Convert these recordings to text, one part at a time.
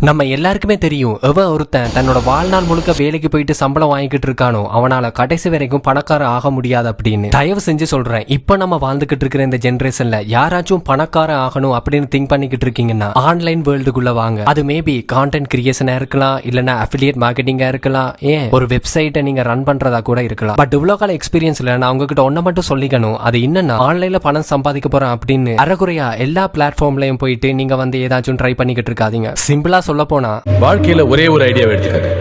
நம்ம எல்லாருக்குமே தெரியும் எவ ஒருத்தன் தன்னோட வாழ்நாள் முழுக்க வேலைக்கு போயிட்டு சம்பளம் வாங்கிக்கிட்டு இருக்கானோ அவனால கடைசி வரைக்கும் பணக்காரன் ஆக முடியாது அப்படின்னு. தயவு செஞ்சு சொல்றேன் இப்ப நம்ம வாழ்ந்துகிட்டு இருக்கிற இந்த ஜென்ரேஷன்ல யாராச்சும் பணக்காரன் ஆகணும் அப்படின்னு திங்க் பண்ணிக்கிட்டு இருக்கீங்கன்னா ஆன்லைன் வேர்ல்டுக்குள்ள வாங்க. அது மேபி கான்டென்ட் கிரியேஷனா இருக்கலாம் இல்லனா அஃபிலியேட் மார்க்கெட்டிங்கா இருக்கலாம் ஏன்? ஒரு வெப்சைட்டை நீங்க ரன் பண்றதா கூட இருக்கலாம். பட் இவ்வளவு கால எக்ஸ்பீரியன்ஸ்ல நான் உங்ககிட்ட ஒன்ன மட்டும் சொல்லிக்கணும் அது என்னன்னா ஆன்லைன்ல பணம் சம்பாதிக்க போறேன் அப்படின்னு அறகுறையா எல்லா பிளாட்ஃபார்ம்லயும் போயிட்டு நீங்க வந்து ஏதாச்சும் ட்ரை பண்ணிக்கிட்டு இருக்காதீங்க. சிம்பிளா சொல்ல போனா வாழ்க்கையில ஒரே ஒரு ஐடியாவை எடுத்துக்கங்க.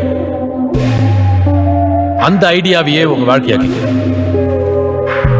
அந்த ஐடியாவையே உங்க வாழ்க்கையாக்கிக்க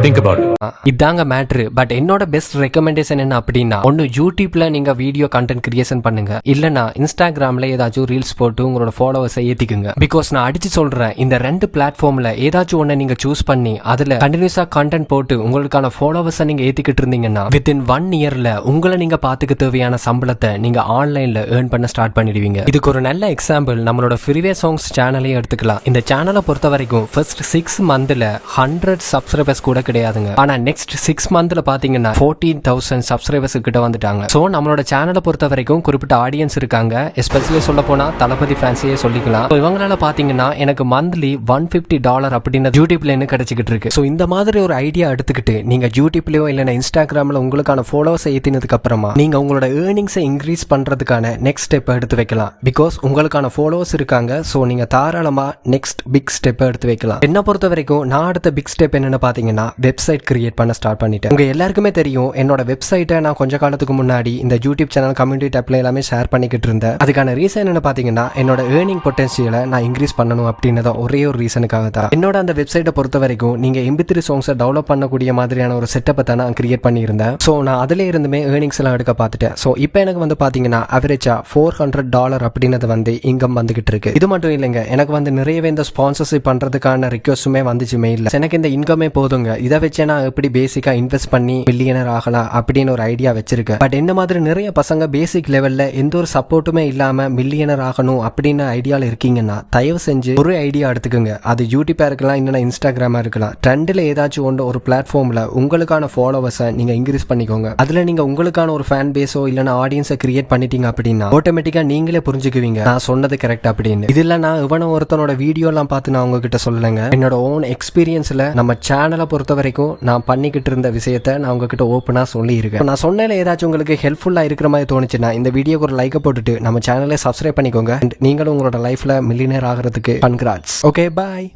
திங்க் அபவுட் இதாங்க மேட்ரு பட் என்னோட பெஸ்ட் ரெக்கமெண்டேஷன் என்ன அப்படின்னா ஒன்னு யூடியூப்ல நீங்க வீடியோ கண்டென்ட் கிரியேஷன் பண்ணுங்க. இல்லனா இன்ஸ்டாகிராம்ல ஏதாச்சும் ரீல்ஸ் போட்டு உங்களோட ஃபாலோவர்ஸை ஏத்திக்குங்க. பிகாஸ் நான் அடிச்சு சொல்றேன் இந்த ரெண்டு பிளாட்ஃபார்ம்ல ஏதாச்சும் ஒண்ணு நீங்க சூஸ் பண்ணி அதுல கண்டினியூஸா கண்டென்ட் போட்டு உங்களுக்கான ஃபாலோவர்ஸை நீங்க ஏத்திக்கிட்டு இருந்தீங்கன்னா வித்தின் ஒன் இயர்ல உங்களை நீங்க பாத்துக்க தேவையான சம்பளத்தை நீங்க ஆன்லைன்ல ஏர்ன் பண்ண ஸ்டார்ட் பண்ணிடுவீங்க. இதுக்கு ஒரு நல்ல எக்ஸாம்பிள் நம்மளோட ஃப்ரீவே சாங்ஸ் சேனலையும் எடுத்துக்கலாம். இந்த சேனலை பொறுத்த வரைக்கும் ஃபர்ஸ்ட் சிக்ஸ் மந்த்ல ஹண்ட்ரட் சப்ஸ்கிரைபர்ஸ் கூட கிடையாதுங்க. ஆனா நெக்ஸ்ட் சிக்ஸ் மந்த்ல பாத்தீங்கன்னா ஃபோர்டீன் தௌசண்ட் சப்ஸ்கிரைபர்ஸ் கிட்ட வந்துட்டாங்க. சோ நம்மளோட சேனலை பொறுத்த வரைக்கும் குறிப்பிட்ட ஆடியன்ஸ் இருக்காங்க. எஸ்பெஷலி சொல்ல போனா தளபதி ஃபேன்ஸையே சொல்லிக்கலாம். இவங்களால பாத்தீங்கன்னா எனக்கு மந்த்லி ஒன் பிப்டி டாலர் அப்படின்னு யூடியூப்ல என்ன கிடைச்சிக்கிட்டு இருக்கு. ஸோ இந்த மாதிரி ஒரு ஐடியா எடுத்துக்கிட்டு நீங்க யூடியூப்லயோ இல்லைன்னா இன்ஸ்டாகிராம்ல உங்களுக்கான ஃபாலோவர்ஸ் ஏத்தினதுக்கு அப்புறமா நீங்க உங்களோட ஏர்னிங்ஸை இன்க்ரீஸ் பண்றதுக்கான நெக்ஸ்ட் ஸ்டெப் எடுத்து வைக்கலாம். பிகாஸ் உங்களுக்கான ஃபாலோவர்ஸ் இருக்காங்க. ஸோ நீங்க தாராளமா நெக்ஸ்ட் பிக் ஸ்டெப் எடுத்து வைக்கலாம். என்ன பொறுத்த வரைக்கும் நான் அடுத்த பிக் ஸ்டெப் என்னன்னு பாத்தீங்கன்னா வெப்சைட் கிரியேட் பண்ண ஸ்டார்ட் பண்ணிட்டேன். உங்க எல்லாருக்குமே தெரியும் என்னோட வெப்சைட்டை நான் கொஞ்ச காலத்துக்கு முன்னாடி இந்த யூடியூப் சேனல் கம்யூனிட்டி டேப்ல எல்லாமே ஷேர் பண்ணிக்கிட்டு இருந்தேன். அதுக்கான ரீசன் என்னன்னு பாத்தீங்கன்னா என்னோட ஏர்னிங் பொட்டன்ஷியலை நான் இன்க்ரீஸ் பண்ணணும் அப்படின்னத ஒரே ஒரு ரீசனுக்காக தான். என்னோட அந்த வெப்சைட்டை பொறுத்த வரைக்கும் நீங்க எம்பி த்ரீ சாங்ஸை டெவலப் பண்ணக்கூடிய மாதிரியான ஒரு செட்டப்பை தான் நான் கிரியேட் பண்ணியிருந்தேன். ஸோ நான் அதுல இருந்துமே ஏர்னிங்ஸ் எல்லாம் எடுக்க பார்த்துட்டேன் ஸோ இப்போ எனக்கு வந்து பாத்தீங்கன்னா அவரேஜா ஃபோர் ஹண்ட்ரட் டாலர் அப்படின்னது வந்து இன்கம் வந்துகிட்டு இருக்கு. இது மட்டும் இல்லைங்க எனக்கு வந்து நிறையவே இந்த ஸ்பான்சர்ஷிப் பண்றதுக்கான ரிக்வஸ்ட்டுமே வந்துச்சு இல்லை. எனக்கு இந்த இன்கமே போதுங்க. இதை வச்சே நான் எப்படி பேசிக்கா இன்வெஸ்ட் பண்ணி மில்லியனர் ஆகலாம் அப்படின்னு ஒரு ஐடியா வச்சிருக்கேன். பட் என்ன மாதிரி நிறைய பசங்க பேசிக் லெவல்ல எந்த ஒரு சப்போர்ட்டுமே இல்லாம மில்லியனர் ஆகணும் அப்படின்னு ஐடியால இருக்கீங்கன்னா தயவு செஞ்சு ஒரு ஐடியா எடுத்துக்கோங்க. அது யூடியூப்பாக இருக்கலாம் இல்லைன்னா இன்ஸ்டாகிராமா இருக்கலாம். ட்ரெண்டில் ஏதாச்சும் ஒன்று ஒரு பிளாட்ஃபார்ம்ல உங்களுக்கான ஃபாலோவர்ஸை நீங்க இன்க்ரீஸ் பண்ணிக்கோங்க. அதுல நீங்க உங்களுக்கான ஒரு ஃபேன் பேஸோ இல்லைன்னா ஆடியன்ஸை கிரியேட் பண்ணிட்டீங்க அப்படின்னா ஆட்டோமேட்டிக்கா நீங்களே புரிஞ்சுக்குவீங்க. நான் சொன்னது கரெக்ட் அப்படின்னு. இதுல நான் இவன ஒருத்தனோட வீடியோ எல்லாம் பார்த்து நான் உங்ககிட்ட சொல்லலைங்க. என்னோட ஓன் எக்ஸ்பீரியன்ஸ்ல நம்ம சேனலை பொறுத்தவரை வரைக்கும் நான் பண்ணிக்கிட்டு இருந்த விஷயத்த நான் உங்ககிட்ட ஓப்பனாக சொல்லியிருக்கேன். நான் சொன்னதுல ஏதாச்சும் உங்களுக்கு ஹெல்ப்ஃபுல்லாக இருக்கிற மாதிரி தோணுச்சுன்னா இந்த வீடியோக்கு ஒரு லைக்கை போட்டுட்டு நம்ம சேனலை சப்ஸ்கிரைப் பண்ணிக்கோங்க. அண்ட் நீங்களும் உங்களோட லைஃப்பில் மில்லியனர் ஆகிறதுக்கு கன்கிராட்ஸ் ஓகே பாய்